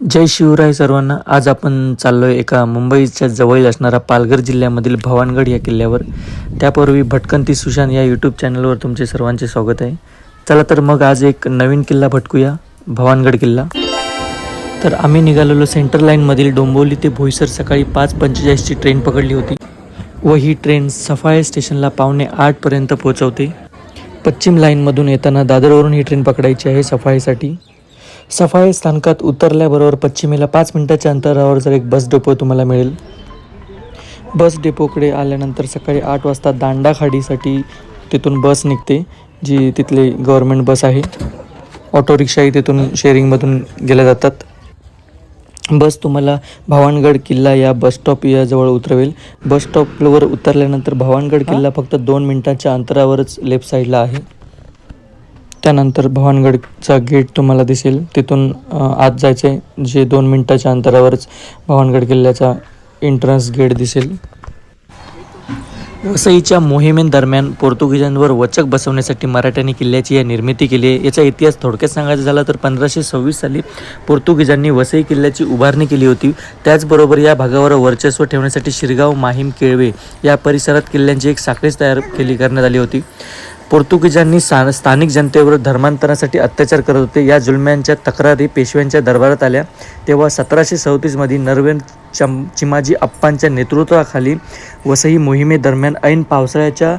जय शिवराय सर्वांना. आज आपण चाललोय एका मुंबईच्या जवळ असणारा पालघर जिल्ह्यामधील भवानगड या किल्ल्यावर. त्यापूर्वी भटकंती सुशांत या यूट्यूब चॅनलवर तुमचे सर्वांचे स्वागत आहे. चला तर मग आज एक नवीन किल्ला भटकूया भवानगड किल्ला. तर आम्ही निघालेलो सेंटर लाईनमधील डोंबिवली ते भोईसर सकाळी पाच पंचेचाळीसची ट्रेन पकडली होती. व ही ट्रेन सफाळे स्टेशनला पावणे आठपर्यंत पोहोचवते. पश्चिम लाईनमधून येताना दादरवरून ही ट्रेन पकडायची आहे सफाळेसाठी. सफाळे स्थानकात उतरल्याबरोबर पश्चिमेला पाच मिनिटाच्या अंतरावर जर एक बस डेपो तुम्हाला मिळेल. बस डेपोकडे आल्यानंतर सकाळी आठ वाजता दांडाखाडीसाठी तिथून बस निघते जी तिथली गव्हर्मेंट बस आहे. ऑटो रिक्षाही तिथून शेअरिंगमधून गेल्या जातात. बस तुम्हाला भवानगड किल्ला या बस स्टॉप या जवळ उतरवेल. बस स्टॉपवर उतरल्यानंतर भवानगड किल्ला फक्त दोन मिनिटाच्या अंतरावरच लेफ्ट साईडला आहे. त्यानंतर भवानगडचा गेट तुम्हाला दिसेल. तिथून आत जायचे जे दोन मिनटाच्या अंतरावरच भवानगड किल्ल्याचा एंट्रन्स गेट दिसेल. वसईच्या मोहिमेदरम्यान पोर्तुगीजांवर वचक बसवण्यासाठी मराठ्यांनी किल्ल्याची या निर्मिती केली आहे. याचा इतिहास थोडक्यात सांगायचा झाला तर पंधराशे सव्वीस साली पोर्तुगीजांनी वसई किल्ल्याची उभारणी केली होती. त्याचबरोबर या भागावर वर्चस्व ठेवण्यासाठी शिरगाव माहीम केळवे या परिसरात किल्ल्यांची एक साखळीच तयार केली करण्यात आली होती. पोर्तुगीजांनी सा स्थानिक जनतेवर धर्मांतरासाठी अत्याचार करत होते. या जुलम्यांच्या तक्रारी पेशव्यांच्या दरबारात आल्या. तेव्हा सतराशे चौतीसमध्ये नरवेन चम चिमाजी अप्पांच्या नेतृत्वाखाली वसई मोहिमेदरम्यान ऐन पावसाळ्याच्या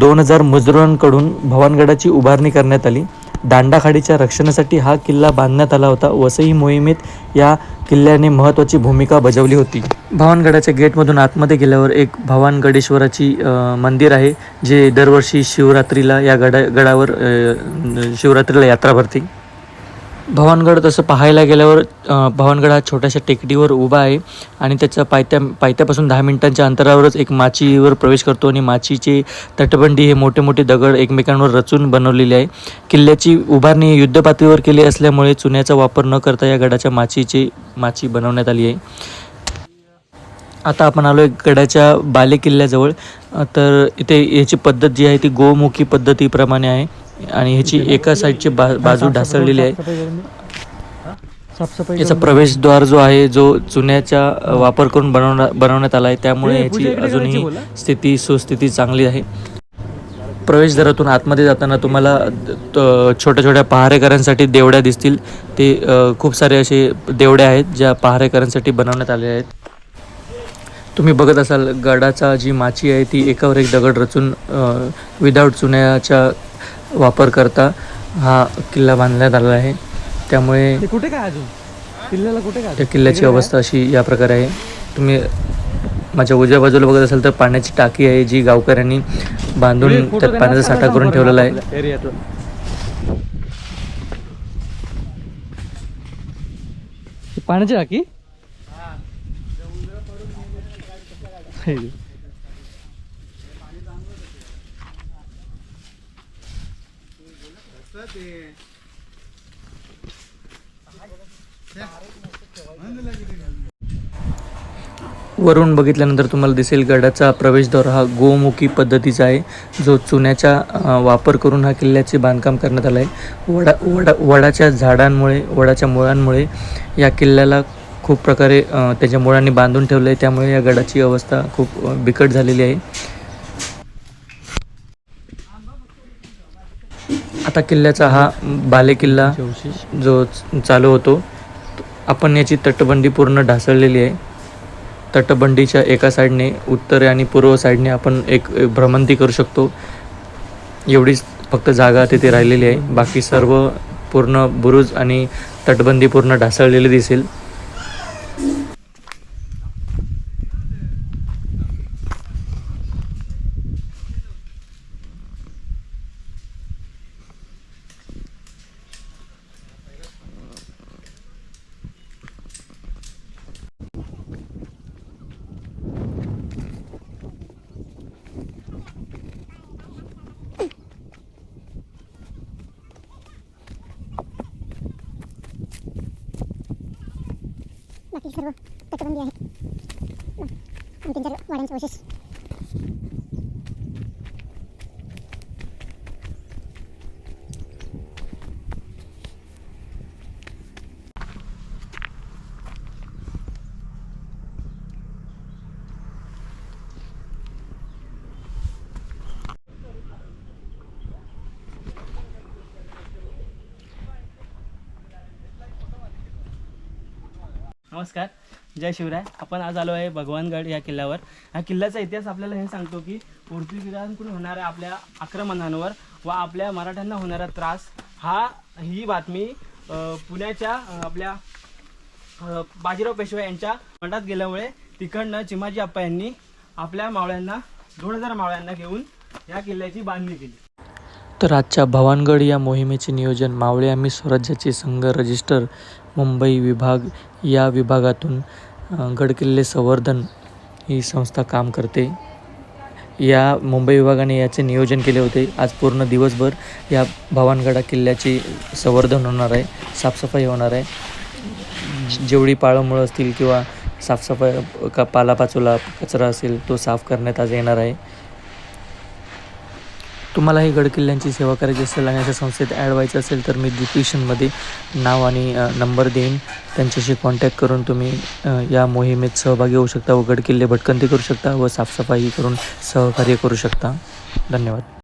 दोन हजार मजुरांकडून भवानगडाची उभारणी करण्यात आली. दांडाखाडीच्या रक्षणासाठी हा किल्ला बांधण्यात आला होता. वसई मोहिमेत या किल्ल्याने महत्त्वाची भूमिका बजावली होती. भवानगडाच्या गेटमधून आतमध्ये गेल्यावर एक भवानगडेश्वराची मंदिर आहे जे दरवर्षी शिवरात्रीला या गडा गडावर शिवरात्रीला यात्रा भरते. भवानगड तसं पाहायला गेल्यावर भवानगड हा छोट्याशा टेकडीवर उभा आहे आणि त्याच्या पायथ्या पायथ्यापासून दहा मिनिटांच्या अंतरावरच एक माचीवर प्रवेश करतो आणि माचीचे तटबंदी हे मोठे मोठे दगड एकमेकांवर रचून बनवलेले आहे. किल्ल्याची उभारणी युद्धपातळीवर केली असल्यामुळे चुन्याचा वापर न करता या गडाच्या माचीची माची बनवण्यात आली आहे. आता आपण आलो आहे गडाच्या बाले किल्ल्याजवळ तर इथे याची पद्धत जी आहे ती गोमुखी पद्धतीप्रमाणे आहे. आणि ह्याची एका साईडची बा बाजू ढासळलेली आहे. याचा प्रवेशद्वार जो आहे जो चुन्याचा वापर करून बनवण्या बनवण्यात आला आहे त्यामुळे याची अजूनही स्थिती सुस्थिती चांगली आहे. प्रवेशद्वारातून आतमध्ये जाताना तुम्हाला छोट्या छोट्या पहारेकरांसाठी देवड्या दिसतील. ते खूप सारे असे देवड्या आहेत ज्या पहारेकरांसाठी बनवण्यात आल्या आहेत. तुम्ही बघत असाल गडाचा जी माची आहे ती एकावर एक दगड रचून विदाऊट चुन्याचा वापर करता हा किल्ला बांधण्यात आला आहे. त्यामुळे कुठे काय अजून? किल्ल्याला कुठे काय त्या किल्ल्याची अवस्था अशी या प्रकारे आहे. तुम्ही माझ्या उजव्या बाजूला बघत असाल तर पाण्याची टाकी आहे जी गावकऱ्यांनी बांधून त्यात पाण्याचा साठा करून ठेवलेला आहे. एरियातलं. पाण्याची टाकी? वरून बघितल्यानंतर तुम्हाला दिसेल गडाचा प्रवेशद्वार हा गोमुखी पद्धतीचा आहे. जो चुन्याचा वापर करून हा किल्ल्याचे बांधकाम करण्यात आलं आहे वडा वडा वडाच्या झाडांमुळे वडाच्या मुळांमुळे या किल्ल्याला खूप प्रकारे त्याच्या मुळांनी बांधून ठेवलं आहे त्यामुळे या गडाची अवस्था खूप बिकट झालेली आहे. आता किल्ल्याचा हा बालेकिल्ला जो चालू होतो आपण याची तटबंदी पूर्ण ढासळलेली आहे. तटबंदीच्या एका साईडने उत्तर आणि पूर्व साईडने आपण एक भ्रमंती करू शकतो. एवढीच फक्त जागा तिथे राहिलेली आहे. बाकी सर्व पूर्ण बुरुज आणि तटबंदी पूर्ण ढासळलेली दिसेल. बाकी सर्व तटबंदी आहे आणखीन सर्व वाड्यांचं अवशेष नमस्कार. जय शिवराय. आपण आज आलो आहे भगवानगड या किल्ल्यावर. ह्या किल्ल्याचा इतिहास आपल्याला हे सांगतो की पोर्तुगीजांकडून होणाऱ्या आपल्या आक्रमणांवर व आपल्या मराठ्यांना होणारा त्रास हा ही बातमी पुण्याच्या आपल्या बाजीराव पेशवे यांच्या मंडात गेल्यामुळे तिकडनं चिमाजी आप्पा यांनी आपल्या मावळ्यांना दोन हजार मावळ्यांना घेऊन या किल्ल्याची बांधणी केली. तर आजच्या भवानगड या मोहिमेचे नियोजन मावळे आम्ही स्वराज्याचे संघ रजिस्टर मुंबई विभाग या विभागातून गडकिल्ले संवर्धन ही संस्था काम करते. या मुंबई विभागाने याचे नियोजन केले होते. आज पूर्ण दिवसभर या भवानगडा किल्ल्याची संवर्धन होणार आहे साफसफाई होणार आहे. जेवढी पाळंमुळं असतील किंवा साफसफाई का पालापाचोला कचरा असेल तो साफ करण्यात आज येणार आहे. तुम्हालाही गडकिल्ल्यांची सेवा करायची असेल आणि अशा संस्थेत ॲड व्हायचं असेल तर मी डिस्क्रिप्शनमध्ये नाव आणि नंबर देईन. त्यांच्याशी कॉन्टॅक्ट करून तुम्ही या मोहिमेत सहभागी होऊ शकता व गडकिल्ले भटकंती करू शकता व साफसफाई करून सहकार्य करू शकता. धन्यवाद.